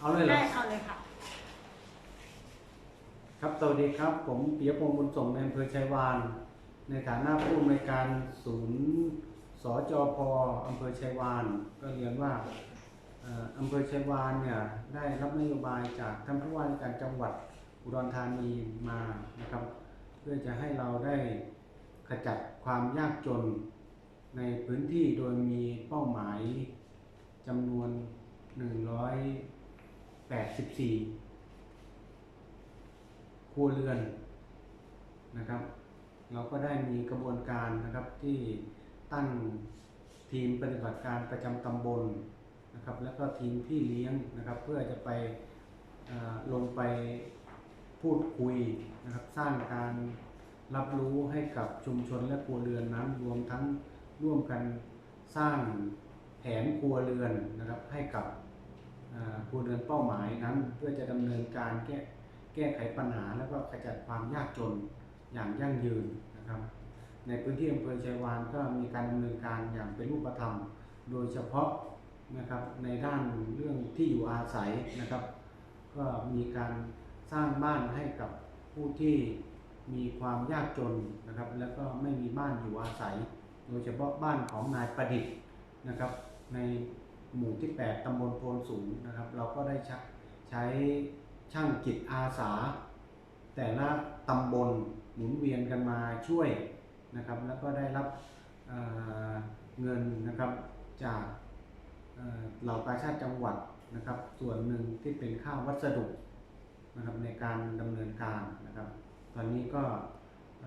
เอาเลยเหรอได้เอาเลยค่ะ ครับ สวัสดีครับ ผมปิยพงศ์บุญส่งในอำเภอชัยวาน ในฐานะผู้อำนวยการศูนย์สจพอำเภอชัยวาน ก็เรียนว่าเอ่ออำเภอชัยวานเนี่ยได้รับนโยบายจากท่านผู้ว่าราชการจังหวัดอุดรธานีมานะครับ เพื่อจะให้เราได้ขจัดความยากจนในพื้นที่โดยมีเป้าหมายจำนวน 184ครัวเรือนนะครับ เราก็ได้มีกระบวนการนะครับที่ตั้งทีมปฏิบัติการประจำตำบลนะครับ แล้วก็ทีมพี่เลี้ยงนะครับ เพื่อจะไปลงไปพูดคุยนะครับ สร้างการรับรู้ให้กับชุมชนและครัวเรือนนั้นรวมทั้งร่วมกันสร้างแผนครัวเรือนนะครับให้กับ ครัวเรือนเป้าหมายนั้น เพื่อจะดำเนินการแก้แก้ไขปัญหา แล้วก็ขจัดความยากจนอย่างยั่งยืนนะครับ ในพื้นที่อำเภอชัยวานก็มีการดำเนินการอย่างเป็นรูปธรรม โดยเฉพาะนะครับในด้านเรื่องที่อยู่อาศัยนะครับ ก็มีการสร้างบ้านให้กับผู้ที่มีความยากจนนะครับ แล้วก็ไม่มีบ้านอยู่อาศัย โดยเฉพาะบ้านของนายประดิษฐ์นะครับใน หมู่ที่ 8ตำบลโพนสูงนะครับ เราก็ได้ใช้ใช้ช่างจิตอาสา แต่ละตำบลหมุนเวียนกันมาช่วยนะครับ แล้วก็ได้รับเเงินนะครับจากเหล่ากาชาติจังหวัดนะครับ ส่วนหนึ่งที่เป็นค่าวัสดุนะครับในการดำเนินการนะครับ ตอนนี้ก็เ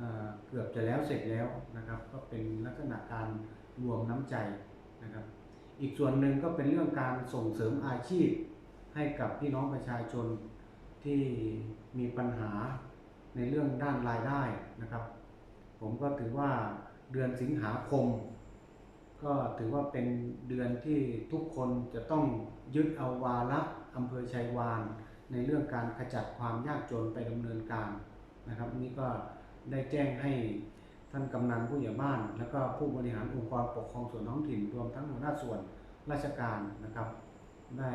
เกือบจะแล้วเสร็จแล้วนะครับ ก็เป็นลักษณะการรวมน้ำใจนะครับ อีกส่วนหนึ่งก็เป็นเรื่องการส่งเสริมอาชีพ ให้กับพี่น้องประชาชนที่มีปัญหาในเรื่องด้านรายได้นะครับ ผมก็ถือว่าเดือนสิงหาคม ก็ถือว่าเป็นเดือนที่ทุกคนจะต้องยึดเอาวาระอำเภอชัยวาน ในเรื่องการขจัดความยากจนไปดำเนินการนะครับ นี่ก็ได้แจ้งให้ ท่านกำนันผู้ใหญ่บ้าน แล้วก็ผู้บริหารองค์กรปกครองส่วนท้องถิ่นรวมทั้งหัวหน้าส่วนราชการนะครับ ได้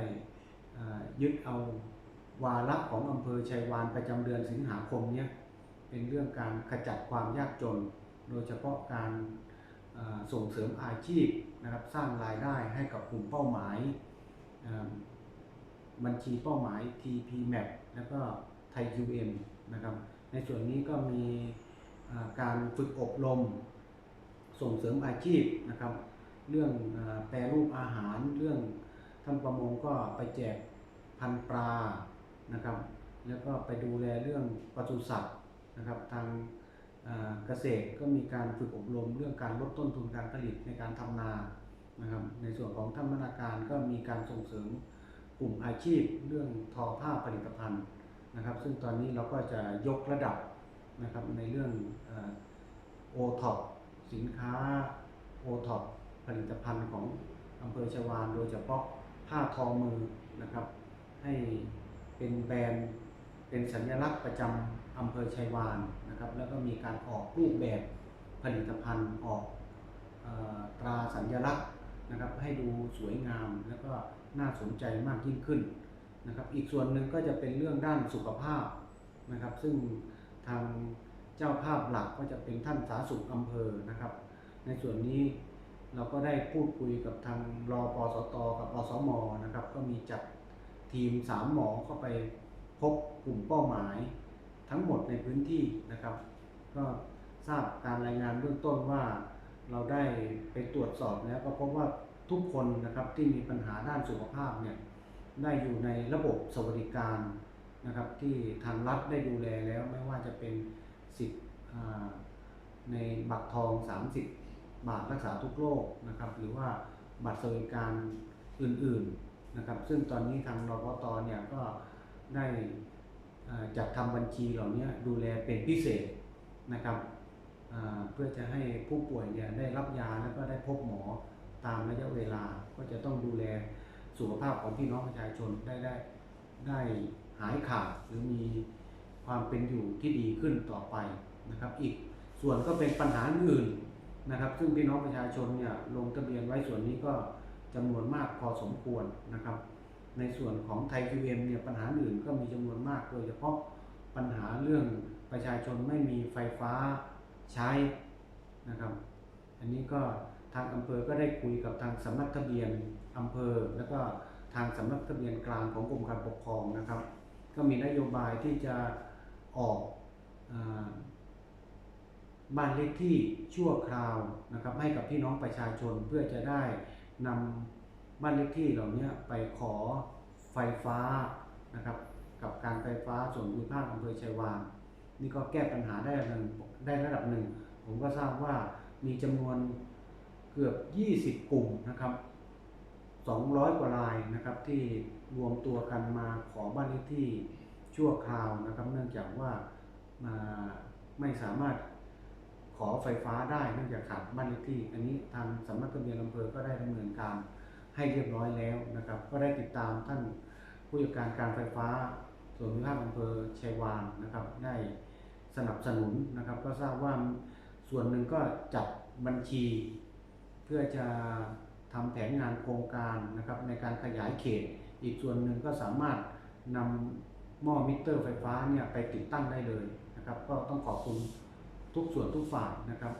ยึดเอาวาระของอำเภอชัยวานประจำเดือนสิงหาคมเนี้ยเป็นเรื่องการขจัดความยากจน โดยเฉพาะการส่งเสริมอาชีพนะครับสร้างรายได้ให้กับกลุ่มเป้าหมาย บัญชีเป้าหมาย TP Map แล้วก็ไทย UM นะครับในส่วนนี้ก็มี การฝึกอบรมส่งเสริมอาชีพนะครับ เรื่องแปรรูปอาหารเรื่องท่านประมงก็ไปแจกพันปลานะครับ แล้วก็ไปดูแลเรื่องปศุสัตว์นะครับทางเกษตรก็มีการฝึกอบรมเรื่องการลดต้นทุนการผลิตในการทำนานะครับ ในส่วนของท่านมนาการก็มีการส่งเสริมกลุ่มอาชีพเรื่องทอผ้าผลิตภัณฑ์นะครับ ซึ่งตอนนี้เราก็จะยกระดับ นะครับในเรื่องโอท็อปสินค้าโอท็อปผลิตภัณฑ์ของอำเภอชวานโดยเฉพาะผ้าทอมือนะครับ ให้เป็นแบรนด์เป็นสัญลักษณ์ประจำอำเภอชัยวานนะครับ แล้วก็มีการออกรูปแบบผลิตภัณฑ์ออกออตราสัญลักษณ์นะครับ ให้ดูสวยงามแล้วก็น่าสนใจมากยิ่งขึ้นนะครับ อีกส่วนหนึ่งก็จะเป็นเรื่องด้านสุขภาพนะครับ ซึ่ง ทางเจ้าภาพหลักก็จะเป็นท่านสาธารณสุขอำเภอนะครับ ในส่วนนี้เราก็ได้พูดคุยกับทางรอปสตกับอสมนะครับ ก็มีจัดทีมสามหมอเข้าไปพบกลุ่มเป้าหมาย ทั้งหมดในพื้นที่นะครับ ก็ทราบการรายงานเบื้องต้นว่า เราได้ไปตรวจสอบแล้วก็พบว่าทุกคนนะครับที่มีปัญหาด้านสุขภาพเนี่ยได้อยู่ในระบบสวัสดิการ นะครับที่ทางรัฐได้ดูแลแล้วไม่ว่าจะเป็นสิทธิ์ในบัตรทอง 30 บาทรักษาทุกโรคนะครับหรือว่าบัตรสวัสดิการอื่นๆนะครับ ซึ่งตอนนี้ทางรพตเนี่ยก็ได้จัดทำบัญชีเหล่านี้ดูแลเป็นพิเศษนะครับเพื่อจะให้ผู้ป่วยเนี่ยได้รับยาแล้วก็ได้พบหมอตามระยะเวลาก็จะต้องดูแลสุขภาพของพี่น้องประชาชนได้ได้ได้ หายขาดหรือมีความเป็นอยู่ที่ดีขึ้นต่อไปนะครับ อีกส่วนก็เป็นปัญหาอื่นนะครับ ซึ่งพี่น้องประชาชนเนี่ยลงทะเบียนไว้ส่วนนี้ก็จำนวนมากพอสมควรนะครับ ในส่วนของไทย QM เอ็มเนี่ยปัญหาอื่นก็มีจำนวนมาก โดยเฉพาะปัญหาเรื่องประชาชนไม่มีไฟฟ้าใช้นะครับ อันนี้ก็ทางอำเภอก็ได้คุยกับทางสำนักทะเบียนอำเภอ แล้วก็ทางสำนักทะเบียนกลางของกรมการปกครองนะครับ ก็มีนโยบายที่จะออกอบ้านเลขที่ชั่วคราวนะครับให้กับพี่น้องประชาชนเพื่อจะได้นำบ้านเลขที่เหล่านี้ไปขอไฟฟ้านะครับกับการไฟฟ้าส่วนภูมิภาคอำเภอชัยวานนี่ก็แก้ปัญหาได้ระดับหนึ่งได้ระดับหนึ่ง ผมก็ทราบว่ามีจำนวนเกือบ 20 กลุ่มนะครับ 200 กว่ารายนะครับที่รวมตัวกันมาขอบ้านเลขที่ชั่วคราวนะครับ เนื่องจากว่ามาไม่สามารถขอไฟฟ้าได้เนื่องจากขาดบ้านเลขที่ อันนี้ทางสำนักทะเบียนอำเภอก็ได้ดำเนินการให้เรียบร้อยแล้วนะครับ ก็ได้ติดตามท่านผู้จัดการการไฟฟ้า ส่วนภูมิภาคอำเภอชัยวานนะครับ ได้สนับสนุนนะครับ ก็ทราบว่าส่วนหนึ่งก็จัดบัญชี เพื่อจะ ทำแผนงานโครงการนะครับในการขยายเขต อีกส่วนหนึ่งก็สามารถนำหม้อมิเตอร์ไฟฟ้าเนี่ยไปติดตั้งได้เลยนะครับก็ต้องขอบคุณทุกส่วนทุกฝ่ายนะครับ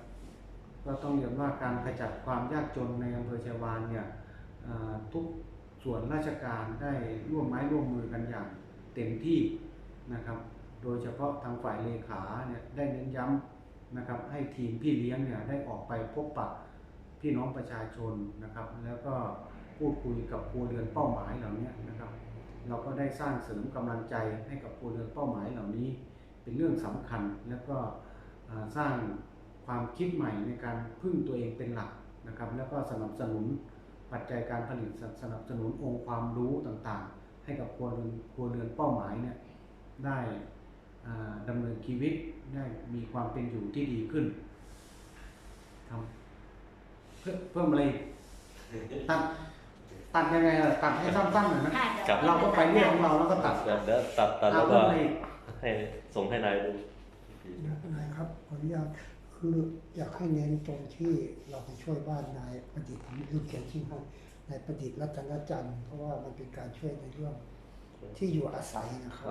ก็ต้องเรียนว่าการขจัดความยากจนในอำเภอชัยวานเนี่ยทุกส่วนราชการได้ร่วมไม้ร่วมมือกันอย่างเต็มที่นะครับ โดยเฉพาะทางฝ่ายเลขาเนี่ยได้เน้นย้ำนะครับให้ทีมพี่เลี้ยงเนี่ยได้ออกไปพบปะ พี่น้องประชาชนนะครับ แล้วก็พูดคุยกับครัวเรือนเป้าหมายเหล่านี้นะครับ เราก็ได้สร้างเสริมกำลังใจให้กับครัวเรือนเป้าหมายเหล่านี้ เป็นเรื่องสำคัญแล้วก็สร้างความคิดใหม่ในการพึ่งตัวเองเป็นหลักนะครับ แล้วก็สนับสนุนปัจจัยการผลิตสสนับสนุนองค์ความรู้ต่างๆ ให้กับครัวเรือนครัวเรือนเป้าหมายเนี่ยได้ดำเนินชีวิตได้มีความเป็นอยู่ที่ดีขึ้นครับ เพิ่มเพิ่มอะไรอีกตัดตัดยังไงอะตัดให้สั้นๆหน่อยนะค่ะดี๋ยวครับเราก็ไปเรื่องของเราแล้วก็ตัดเดี๋ยวเดี๋ยวตัดตัดเอาแล้วก็เพิ่มอะไรอีกให้ส่งให้นายดูไม่เป็นไรครับขออนุญาตคืออยากให้เน้นตรงที่เราไปช่วยบ้านนายประดิษฐ์ผมลืมเขียนชื่อให้นายประดิษฐ์รัตนจันทร์เพราะว่ามันเป็นการช่วยในเรื่องที่อยู่อาศัยนะครับ